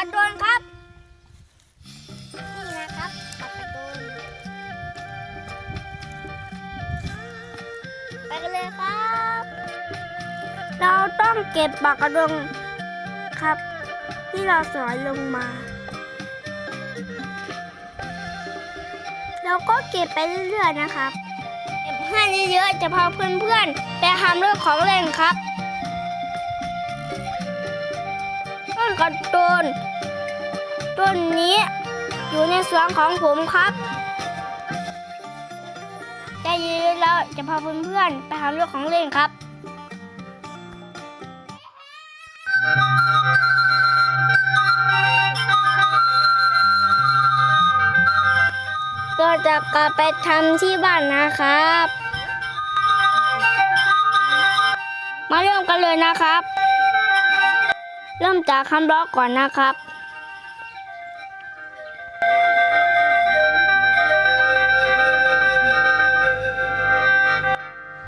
กระโดนครับ นี่นะครับปากกระโดนไปกันเลยครับ เราต้องเก็บปากกระดงครับ ที่เราสอยลงมา เราก็เก็บไปเรื่อยๆนะครับ เก็บให้เยอะๆจะพาเพื่อนๆไปทำเรื่องของเล่นครับต้นกระโดน ต้นนี้ อยู่ในสวนของผมครับใจเย็นแล้วจะพาเพื่อนๆไปทำเรื่องของเล่นครับเราจะกลับไปทำที่บ้านนะครับ มาเริ่มกันเลยนะครับ เริ่มจากคำร้องก่อนนะครับ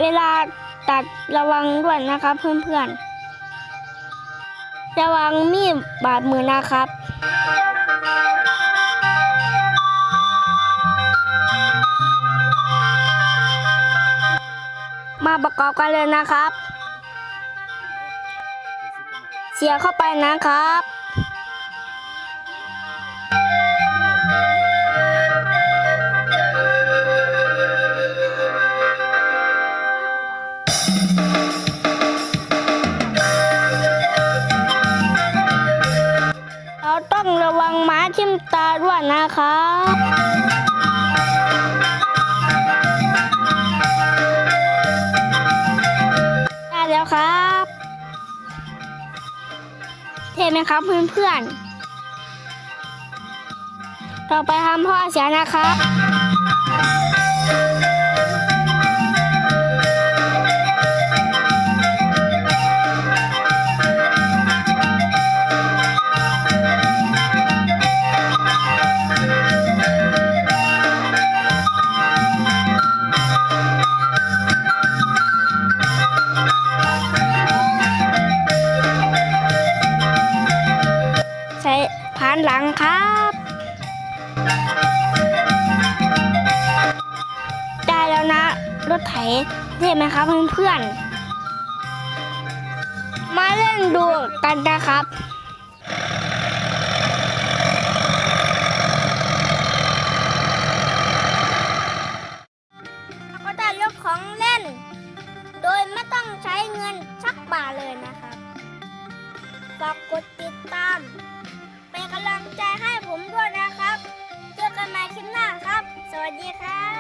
เวลาตัดระวังด้วยนะครับเพื่อนๆ ระวังมีดบาดมือนะครับมาประกอบกันเลยนะครับ เสียเข้าไปนะครับ ตาด้วยนะครับได้แล้วครับ เท่ไหมครับเพื่อนๆ ต่อไปทำพ่อเสียนะครับ ได้แล้วนะ รถไถเท่ไหมครับเพื่อนๆ มาเล่นดูกันนะครับก็ได้รถของเล่น โดยไม่ต้องใช้เงินชักบาทเลยนะครับฝากกดติดตาม เป็นกำลังใจให้ผมด้วยนะ ดีครับ